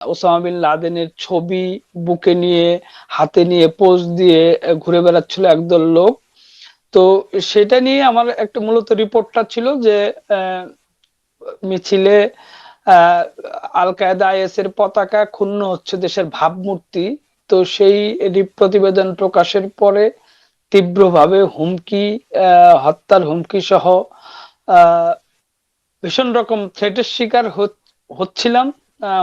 Osama bin লাদেনের ছবি বুকে নিয়ে, হাতে নিয়ে, পোজ দিয়ে ঘুরে বেড়াচ্ছিল একদল লোক। তো সেটা নিয়ে আমার একটা মূলত রিপোর্টটা ছিল যে মিছিলে আল কায়দা আইএস এর পতাকা ক্ষুণ্ণ হচ্ছে দেশের ভাবমূর্তি। তো সেই প্রতিবেদন প্রকাশের পরে তীব্রভাবে হুমকি হত্যার হুমকি সহ ভীষণ রকম থ্রেটের শিকার হচ- হচ্ছিলাম।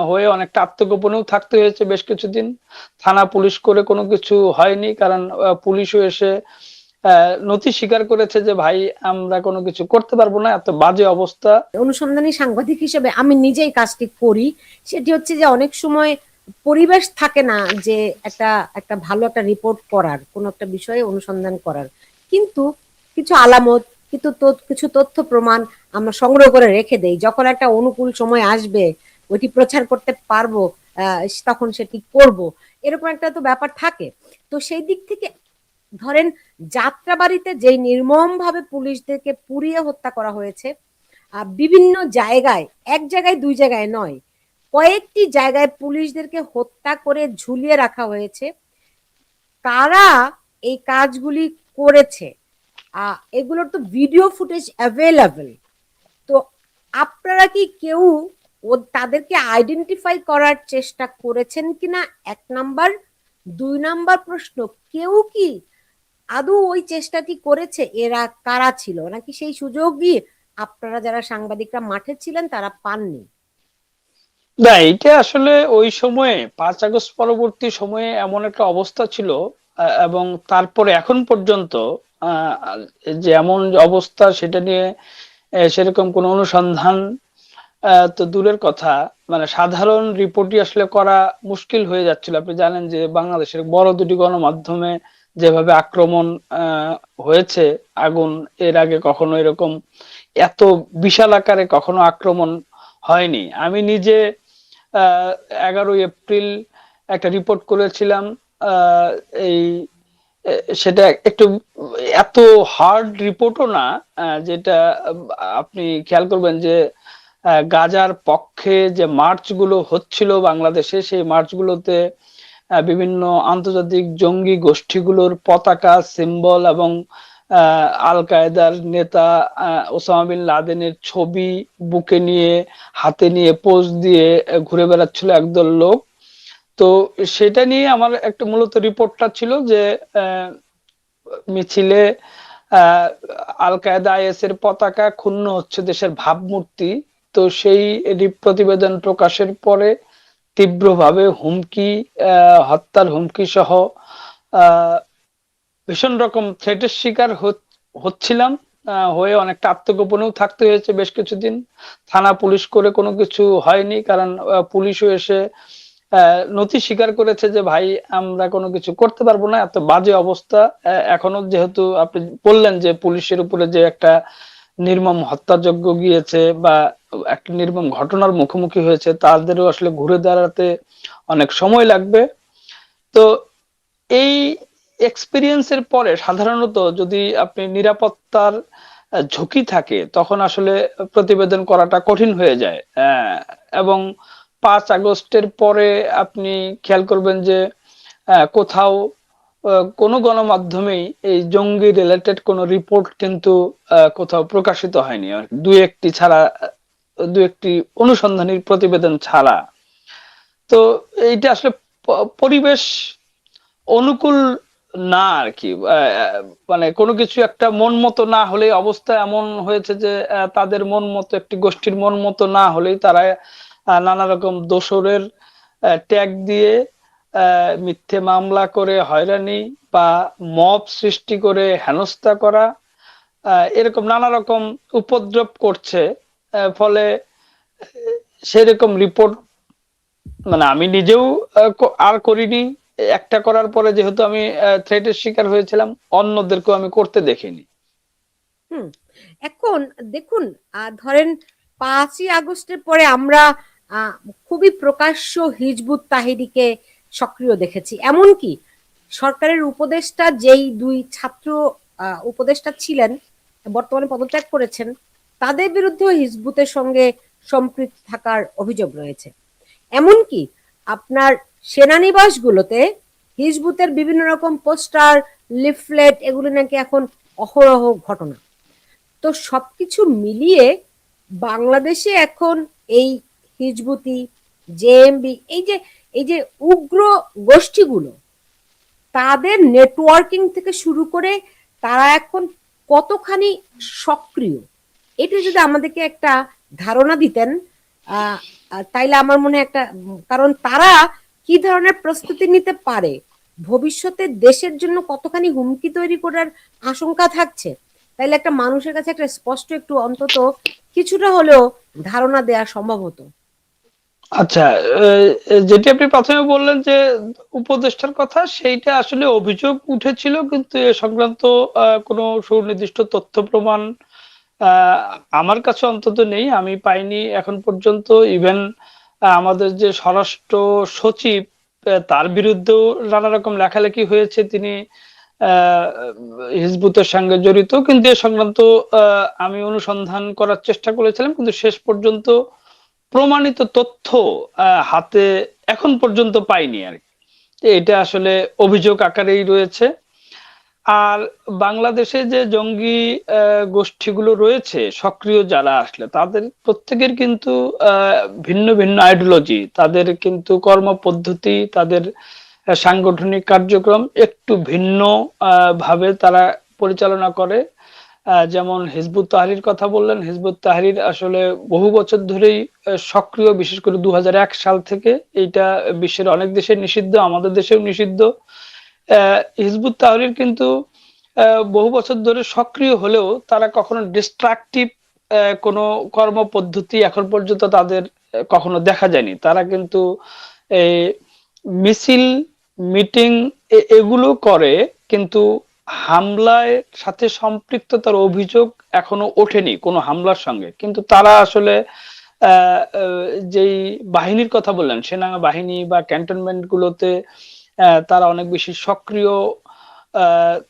হয়ে অনেকটা আত্মগোপনেও থাকতে হয়েছে বেশ কিছুদিন। থানা পুলিশ করে কোনো কিছু হয়নি, কারণ পুলিশও এসে নথি স্বীকার করেছে যে, ভাই, আমরা কোনো কিছু করতে পারব না, এত বাজে অবস্থা। অনুসন্ধানী সাংবাদিক হিসেবে আমি নিজেই কাজটি করি। সেটি হচ্ছে যে, অনেক সময় পরিবেশ থাকে না যে, একটা একটা ভালো একটা রিপোর্ট করার, কোন একটা বিষয়ে অনুসন্ধান করার। কিন্তু কিছু আলামত কিন্তু কিছু তথ্য প্রমাণ আমরা সংগ্রহ করে রেখে দেই। যখন একটা অনুকূল সময় আসবে ওইটি প্রচার করতে পারব তখন সেটি করব? এরকম একটা তো ব্যাপার থাকে। তো সেই দিক থেকে ধরেন যাত্রাবাড়িতে যেই নির্মম ভাবে পুলিশদেরকে পুড়িয়ে হত্যা করা হয়েছে বিভিন্ন জায়গায়, এক জায়গায়, দুই জায়গায় নয়, কয়েকটি জায়গায় পুলিশদেরকে হত্যা করে ঝুলিয়ে রাখা হয়েছে। কারা এই কাজগুলি করেছে? এগুলোর তো ভিডিও ফুটেজ অ্যাভেলেবল তো আপনারা কি কেউ ও তাদেরকে আইডেন্টিফাই করার চেষ্টা করেছেন কিনা? এক নাম্বার। দুই নাম্বার প্রশ্ন, কেউ কি আদৌ ওই চেষ্টাটি করেছে? এরা কারা ছিল? নাকি সেই সুযোগই আপনারা যারা সাংবাদিকরা মাঠে ছিলেন, তারা পাননি? না এটা আসলে ওই সময়ে, পাঁচ আগস্ট পরবর্তী সময়ে এমন একটা অবস্থা ছিল এবং তারপরে এখন পর্যন্ত যে এমন অবস্থা, সেটা নিয়ে সেরকম কোনো অনুসন্ধান তো দূরের কথা। মানে সাধারণ রিপোর্টই আসলে করা মুশকিল হয়ে যাচ্ছিল। আপনি জানেন যে বাংলাদেশের বড় দুটি গণমাধ্যমে যেভাবে আক্রমণ হয়েছে, আগুন, এর আগে কখনো এরকম এত বিশাল আকারে কখনো আক্রমণ হয়নি। আমি নিজে এগারোই এপ্রিল একটা রিপোর্ট করেছিলাম এই সেটা একটু এত হার্ড রিপোর্টও না যেটা আপনি খেয়াল করবেন যে গাজার পক্ষে যে মার্চগুলো হচ্ছিল বাংলাদেশে, সেই মার্চগুলোতে বিভিন্ন আন্তর্জাতিক জঙ্গি গোষ্ঠীগুলোর পতাকা, সিম্বল এবং আল কায়দার নেতা ওসামা বিন লাদেনের ছবি বুকে নিয়ে, হাতে নিয়ে পোজ দিয়ে ঘুরে বেড়াচ্ছিল একদল লোক। তো সেটা নিয়ে আমার একটা মূলত রিপোর্টটা ছিল যে মিছিলে আল কায়দা আইএস এর পতাকা ক্ষুণ্ণ হচ্ছে দেশের ভাবমূর্তি। তো সেই প্রতিবেদন প্রকাশের পরে তীব্রভাবে হুমকি হত্যার হুমকি সহ ভীষণ রকম থ্রেটের শিকার হচ্ছিলাম। হয়ে অনেকটা আত্মগোপনেও থাকতে হয়েছে বেশ কিছুদিন। থানা পুলিশ করে কোনো কিছু হয়নি কারণ পুলিশও এসে নথি স্বীকার করেছে যে, ভাই, আমরা কোনো কিছু করতে পারব না। এত বাজে অবস্থা। এখনও যেহেতু আপনি বললেন যে, পুলিশের উপরে যে একটা নির্মম হত্যাযজ্ঞ গিয়েছে বা একটা নির্মম ঘটনার মুখোমুখি হয়েছে, তাদেরও আসলে ঘুরে দাঁড়াতে অনেক সময় লাগবে। তো এই এক্সপিরিয়েন্সের পরে সাধারণত যদি আপনি নিরাপত্তার ঝুঁকি থাকে, তখন আসলে প্রতিবেদন করাটা কঠিন হয়ে যায়। এবং পাঁচ আগস্টের পরে আপনি খেয়াল করবেন যে কোথাও কোনো গণমাধ্যমেই এই জঙ্গি রিলেটেড কোনো রিপোর্ট কিন্তু কোথাও প্রকাশিত হয়নি। দু একটি ছাড়া দু একটি অনুসন্ধানী প্রতিবেদন ছাড়া। তো এইটা আসলে পরিবেশ অনুকূল না আর কি মানে কোনো কিছু একটা মন মতো না হলে অবস্থা এমন হয়েছে যে তাদের মন মতো, একটি গোষ্ঠীর মন মতো না হলেই তারা নানা রকম দোসরের ট্যাগ দিয়ে মিথ্যে মামলা করে হয়রানি বা মব সৃষ্টি করে হেনস্থা করা এরকম নানা রকম উপদ্রব করছে। ফলে সেরকম রিপোর্ট মানে আমি নিজেও আর করিনি। একটা করার পরে যেহেতু আমি থ্রেটের শিকার হয়েছিলাম, অন্যদেরকেও আমি করতে দেখিনি। হুম। এখন দেখুন ধরেন পাঁচই আগস্টের পরে আমরা খুবই প্রকাশ্য হিজবুত তাহিরিকে সক্রিয় দেখেছি। এমনকি সরকারের উপদেষ্টা যেই দুই ছাত্র উপদেষ্টা ছিলেন, বর্তমানে পদত্যাগ করেছেন তাদের বিরুদ্ধেও হিজবুতের সঙ্গে সম্পৃক্ত থাকার অভিযোগ রয়েছে। এমনকি আপনার সেনানিবাসগুলোতে হিজবুতের বিভিন্ন রকম পোস্টার, লিফলেট এগুলো নাকি এখন অহরহ ঘটনা। তো সবকিছু মিলিয়ে বাংলাদেশে এখন এই হিজবুতি, জেএমবি এই যে এই যে উগ্র গোষ্ঠীগুলো, তাদের নেটওয়ার্কিং থেকে শুরু করে তারা এখন কতখানি সক্রিয়? এটা যদি আমাদেরকে একটা ধারণা দিতেন তাইলে আমার মনে একটা, কারণ তারা কি ধরনের প্রস্তুতি নিতে পারে? ভবিষ্যতে দেশের জন্য কতখানি হুমকি তৈরি করার আশঙ্কা থাকছে? তাইলে একটা মানুষের কাছে একটা স্পষ্ট একটু অন্তত কিছুটা হলেও ধারণা দেওয়া সম্ভব হতো। আচ্ছা যেটি আপনি প্রথমে বললেন যে উপদেষ্টার কথা, সেইটা আসলে অভিযোগ উঠেছিল, কিন্তু এ সংক্রান্ত কোনো সুনির্দিষ্ট তথ্য প্রমাণ আমার কাছে অন্তত নেই, আমি পাইনি এখন পর্যন্ত। ইভেন আমাদের যে স্বরাষ্ট্র সচিব তার বিরুদ্ধেও নানা রকম লেখালেখি হয়েছে। তিনি হিজবুতের সঙ্গে জড়িত। কিন্তু এ সংক্রান্ত আমি অনুসন্ধান করার চেষ্টা করেছিলাম। কিন্তু শেষ পর্যন্ত প্রমাণিত তথ্য হাতে এখন পর্যন্ত পাইনি আর। এটা আসলে অভিযোগ আকারেই রয়েছে। আর বাংলাদেশে যে জঙ্গি গোষ্ঠীগুলো রয়েছে, সক্রিয় যারা আসলে, তাদের প্রত্যেকের কিন্তু ভিন্ন ভিন্ন আইডিওলজি তাদের কিন্তু কর্মপদ্ধতি, তাদের সাংগঠনিক কার্যক্রম একটু ভিন্ন ভাবে তারা পরিচালনা করে। যেমন হিজবুত তাহরির কথা বললেন, হিজবুত তাহারির আসলে বহু বছর ধরেই সক্রিয়, বিশেষ করে দু হাজার এক সাল থেকে, এইটা বিশ্বের অনেক দেশে নিষিদ্ধ, আমাদের দেশেও নিষিদ্ধ। হিজবুত তাহরির কিন্তু বহু বছর ধরে সক্রিয় হলেও তারা কখনো ডিস্ট্রাকটিভ কোনো কর্মপদ্ধতি এখন পর্যন্ত তাদের কখনো দেখা যায়নি। তারা কিন্তু মিছিল, মিটিং এগুলো করে কিন্তু হামলায় সাথে সম্পৃক্ততার অভিযোগ এখনও ওঠেনি কোনো হামলার সঙ্গে। কিন্তু তারা আসলে যেই বাহিনীর কথা বললেন সেনা বাহিনী বা ক্যান্টনমেন্ট গুলোতে তারা অনেক বেশি সক্রিয়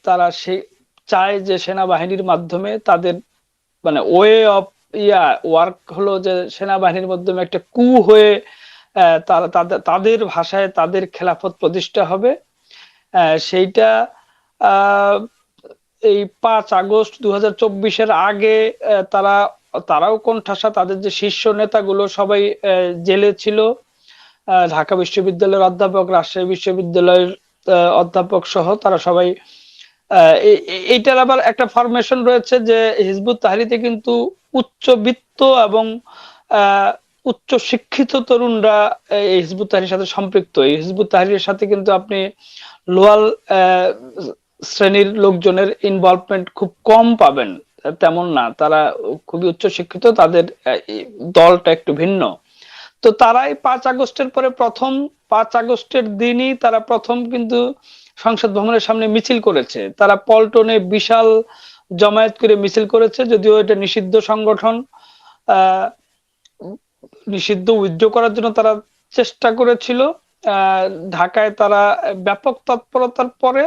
তারা সে, চায় যে সেনাবাহিনীর মাধ্যমে তাদের মানে ওয়ে অফ ইয়া ওয়ার্ক হলো যে সেনাবাহিনীর মাধ্যমে একটা কু হয়ে তারা, তাদের তাদের ভাষায় তাদের খেলাফত প্রতিষ্ঠা হবে। সেইটা এই পাঁচ আগস্ট দু হাজার আগে তারা, তারাও কোণঠাসা, তাদের যে শীর্ষ নেতাগুলো সবাই জেলে ছিল। ঢাকা বিশ্ববিদ্যালয়ের অধ্যাপক, রাজশাহী বিশ্ববিদ্যালয়ের অধ্যাপক সহ তারা সবাই এইটার আবার একটা ফরমেশন রয়েছে যে হিজবুত তাহরিতে কিন্তু উচ্চবিত্ত এবং উচ্চ শিক্ষিত তরুণরা এই হিজবুত তাহরির সাথে সম্পৃক্ত। এই হিজবুত তাহরির সাথে কিন্তু আপনি লোয়াল শ্রেণির লোকজনের ইনভলভমেন্ট খুব কম পাবেন। তেমন না, তারা খুবই উচ্চ শিক্ষিত তাদের দলটা একটু ভিন্ন। তো তারাই পাঁচ আগস্টের পরে প্রথম, পাঁচ আগস্টের দিনই তারা প্রথম কিন্তু সংসদ ভবনের সামনে মিছিল করেছে। তারা পল্টনে বিশাল জমায়েত করে মিছিল করেছে, যদিও এটা নিষিদ্ধ সংগঠন। নিষিদ্ধ উইথড্র করার জন্য তারা চেষ্টা করেছিল। ঢাকায় তারা ব্যাপক তৎপরতার পরে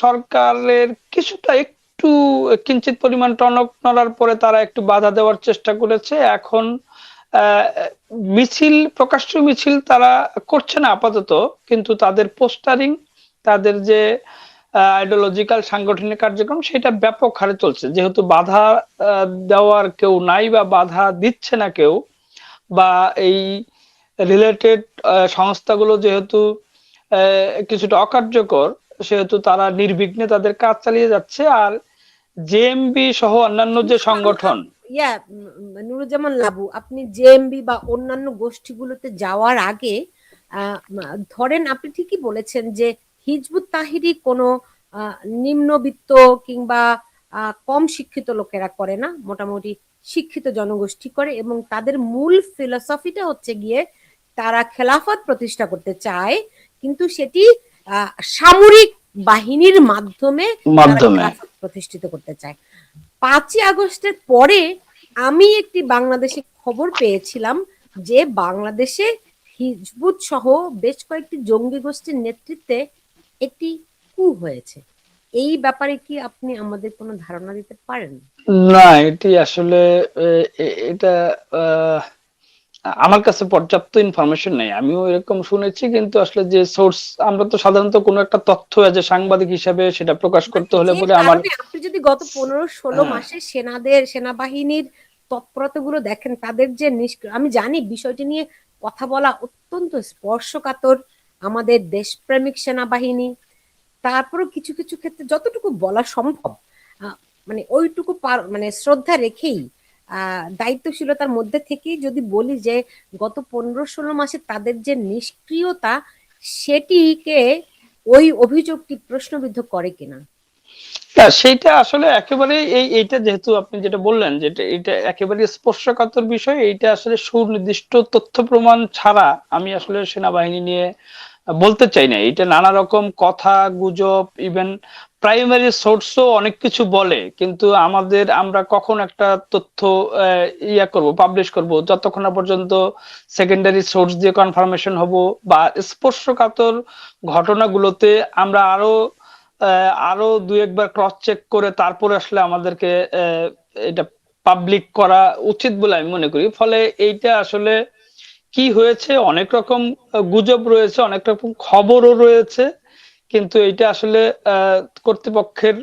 সরকারের কিছুটা একটু কিঞ্চিত পরিমাণ টনক নড়ার পরে তারা একটু বাধা দেওয়ার চেষ্টা করেছে। এখন মিছিল, প্রকাশ্য মিছিল তারা করছে না আপাতত, কিন্তু তাদের পোস্টারিং তাদের যে আইডিওলজিক্যাল সাংগঠনিক কার্যক্রম সেটা ব্যাপক হারে চলছে। যেহেতু বাধা দেওয়ার কেউ নাই বা বাধা দিচ্ছে না কেউ, বা এই রিলেটেড সংস্থাগুলো যেহেতু কিছুটা অকার্যকর, সেহেতু তারা নির্বিঘ্নে তাদের কাজ চালিয়ে যাচ্ছে। আর জেএমবি সহ অন্যান্য যে সংগঠন ইয়া নুরুজ্জামান লাবু আপনি জেএমবি বা অন্যান্য গোষ্ঠীগুলোতে যাওয়ার আগে ধরেন আপনি ঠিকই বলেছেন যে হিজবুত তাহিরি কোনো নিম্নবিত্ত কিংবা কম শিক্ষিত লোকেরা করে না মোটামুটি শিক্ষিত জনগোষ্ঠী করে এবং তাদের মূল ফিলসফিটা হচ্ছে গিয়ে তারা খেলাফত প্রতিষ্ঠা করতে চায় কিন্তু সেটি আহ, সামরিক বাহিনীর মাধ্যমে প্রতিষ্ঠিত করতে চায়। পাঁচই আগস্টের পরে আমি একটি বাংলাদেশে খবর পেয়েছিলাম যে বাংলাদেশে হিজবুত সহ বেশ কয়েকটি জঙ্গি গোষ্ঠীর নেতৃত্বে একটি কু হয়েছে। এই ব্যাপারে কি আপনি আমাদের কোনো ধারণা দিতে পারেন? না এটি আসলে এটা আহ, আমার কাছে পর্যাপ্ত ইনফরমেশন নেই আমিও এরকম শুনেছি কিন্তু আসলে যে সোর্স আমরা তো সাধারণত কোনো একটা তথ্য যে সাংবাদিক হিসাবে সেটা প্রকাশ করতে হলে পরে আমার আপনি যদি গত পনেরো ষোলো হ্যাঁ। মাসে সেনাদের সেনাবাহিনীর তৎপরতাগুলো দেখেন তাদের যে নিষ্ক্রিয় আমি জানি বিষয়টি নিয়ে কথা বলা অত্যন্ত স্পর্শকাতর আমাদের দেশপ্রেমিক সেনাবাহিনী তারপরেও কিছু কিছু ক্ষেত্রে যতটুকু বলা সম্ভব মানে ওইটুকু মানে শ্রদ্ধা রেখেই দায়িত্বশীলতার মধ্যে থেকেই যদি বলি যে গত পনেরো ষোলো মাসে তাদের যে নিষ্ক্রিয়তা, সেটিকে ওই অভিযোগটি প্রশ্নবিদ্ধ করে কিনা? না সেইটা আসলে একেবারে এই, এইটা যেহেতু আপনি যেটা বললেন যেটা এটা একেবারে স্পর্শকাতর বিষয়, এইটা আসলে সুনির্দিষ্ট তথ্য প্রমাণ ছাড়া আমি আসলে সেনাবাহিনী নিয়ে বলতে চাই না। এটা নানা রকম কথা, গুজব ইভেন প্রাইমারি সোর্সও অনেক কিছু বলে, কিন্তু আমাদের আমরা কখন একটা তথ্য ইয়া করব পাবলিশ করব, যতক্ষণ না পর্যন্ত সেকেন্ডারি সোর্স দিয়ে কনফার্মেশন হব বা স্পর্শকাতর ঘটনাগুলোতে আমরা আরও আরও দু একবার ক্রস চেক করে তারপরে আসলে আমাদেরকে এটা পাবলিক করা উচিত বলে আমি মনে করি। ফলে এইটা আসলে কি হয়েছে? অনেক রকম গুজব রয়েছে, অনেক রকম খবরও রয়েছে। কিন্তু এটা আসলে আহ, কর্তৃপক্ষের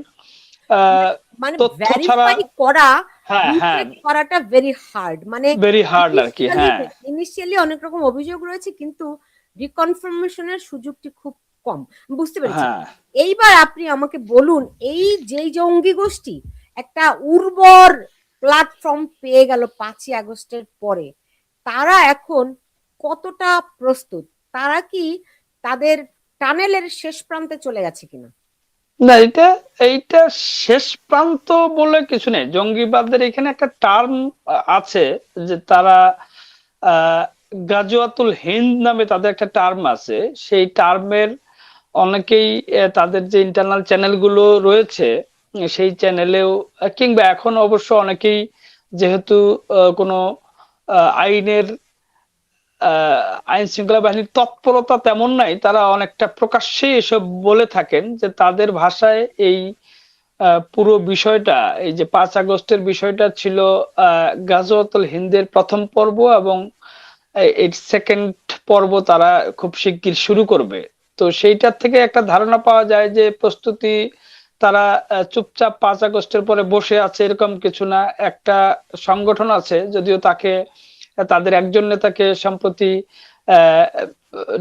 মানে ভেরিফাই করা হ্যাঁ হ্যাঁ। করাটা ভেরি হার্ড মানে ভেরি হার্ড আর কি হ্যাঁ। ইনিশিয়ালি অনেক রকম অভিযোগ রয়েছে কিন্তু রিকনফার্মেশনের সুযোগটি খুব কম। বুঝতে পেরেছি হ্যাঁ। এইবার আপনি আমাকে বলুন এই যেই জঙ্গি গোষ্ঠী একটা উর্বর প্ল্যাটফর্ম পেয়ে গেল পাঁচই আগস্টের পরে তারা এখন কতটা প্রস্তুত? তারা কি তাদের টানেলের শেষ প্রান্তে চলে গেছে কিনা? না এটা এইটা শেষ প্রান্ত বলে কিছু নেই। জঙ্গিবাদের এখানে একটা টার্ম আছে যে তারা আহ, গাজওয়াতুল হিন্দ নামে তাদের একটা টার্ম আছে। সেই টার্মের অনেকেই তাদের যে ইন্টারনাল চ্যানেলগুলো রয়েছে সেই চ্যানেলেও কিংবা এখন অবশ্য অনেকেই যেহেতু কোনো আইনের আইন শৃঙ্খলা বাহিনীর তৎপরতা তেমন নাই, তারা অনেকটা প্রকাশ্যে এসব বলে থাকেন যে তাদের ভাষায় এই পুরো বিষয়টা, এই যে পাঁচ আগস্টের বিষয়টা ছিল গাজওয়াতুল হিন্দের প্রথম পর্ব এবং এই সেকেন্ড পর্ব তারা খুব শিগগির শুরু করবে। তো সেইটার থেকে একটা ধারণা পাওয়া যায় যে প্রস্তুতি তারা চুপচাপ পাঁচ আগস্টের পরে বসে আছে, এরকম কিছু না। একটা সংগঠন আছে, যদিও তাকে তাদের একজন নেতাকে সম্প্রতি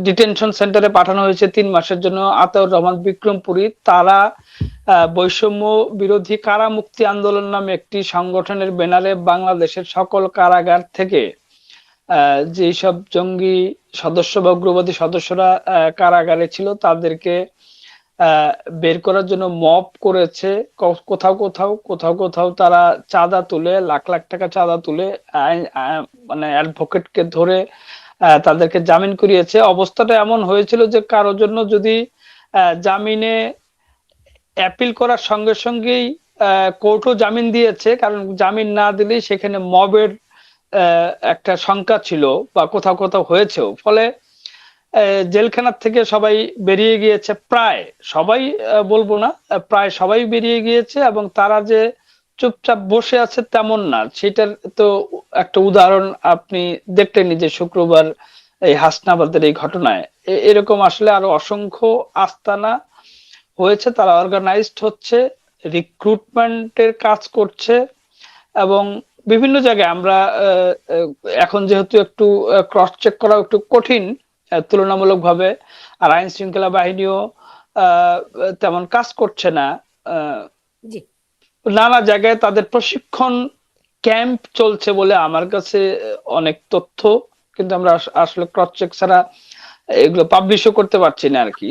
ডিটেনশন সেন্টারে পাঠানো হয়েছে তিন মাসের জন্য, আতাউর রহমান বিক্রমপুরী তারা বৈষম্য বিরোধী কারা মুক্তি আন্দোলন নামে একটি সংগঠনের ব্যানারে বাংলাদেশের সকল কারাগার থেকে যেসব জঙ্গি সদস্য বা উগ্রবাদী সদস্যরা কারাগারে ছিল, তাদেরকে বের করার জন্য মব করেছে। কোথাও কোথাও কোথাও কোথাও তারা চাঁদা তুলে, লাখ লাখ টাকা চাঁদা তুলে মানে অ্যাডভোকেটকে ধরে তাদেরকে জামিন করিয়েছে। অবস্থাটা এমন হয়েছিল যে কারোর জন্য যদি জামিনে অ্যাপিল করার সঙ্গে সঙ্গেই কোর্টও জামিন দিয়েছে। কারণ জামিন না দিলেই সেখানে মবের একটা শঙ্কা ছিল বা কোথাও কোথাও হয়েছেও। ফলে জেলখানার থেকে সবাই বেরিয়ে গিয়েছে, প্রায় সবাই বলব না প্রায় সবাই বেরিয়ে গিয়েছে এবং তারা যে চুপচাপ বসে আছে তেমন না। সেটার তো একটা উদাহরণ আপনি দেখলেনই যে শুক্রবার এই হাসনাবাদের এই ঘটনায়। এরকম আসলে আরও অসংখ্য আস্তানা হয়েছে, তারা অর্গানাইজড হচ্ছে রিক্রুটমেন্টের কাজ করছে এবং বিভিন্ন জায়গায় আমরা এখন যেহেতু একটু ক্রস চেক করা একটু কঠিন তুলনামূলকভাবে আর আইন শৃঙ্খলা বাহিনীও তেমন কাজ করছে না। নানা জায়গায় তাদের প্রশিক্ষণ ক্যাম্প চলছে বলে আমার কাছে অনেক তথ্য কিন্তু আমরা আস- আসলে ক্রস চেক ছাড়া এগুলো পাবলিশও করতে পারছি না আর কি।